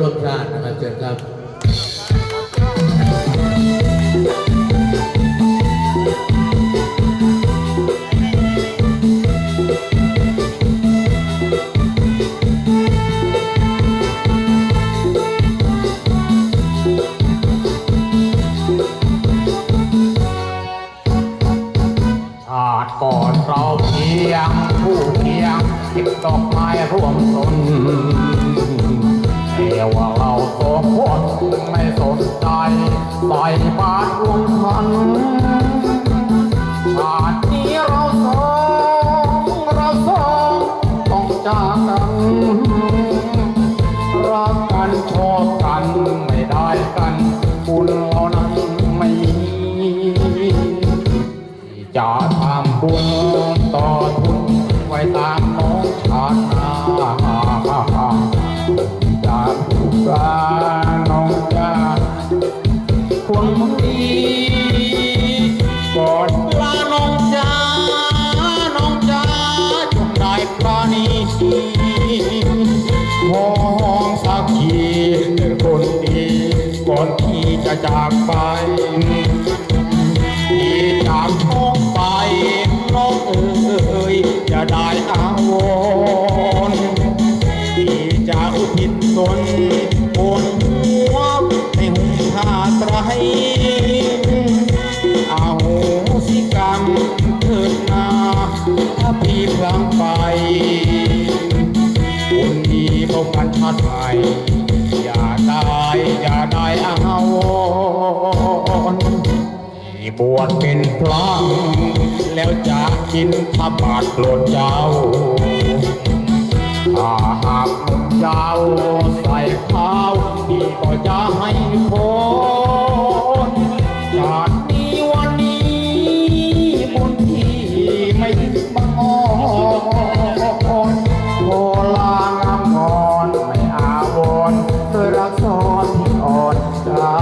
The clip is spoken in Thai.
ร่วมชาตินะครับเชิญครับชาติก่อนเราเพียงผู้เพียงคิดดอกไม้ร่วมตน แต่ว่าเราสองคนไม่สนใจใส่บาตรรวมพันชาตินี้เราสองเราสองต้องจากกันรักกันชอบกันไม่ได้กันบุญเรานั้นไม่มีจะทำบุญต่อทุนไว้ตามน้องชาติหน้า จะผูกกันน้องจาคนดีก่อนลาน้องจ้าน้องจ้าจงได้ปราณีมองสักทีเป็นคนดีก่อนที่จะจากไปาติไปอย่าได้อย่าได้อาวรที่บวชเป็นพระแล้วจะกินพระบาทโปรดเจ้า 啊。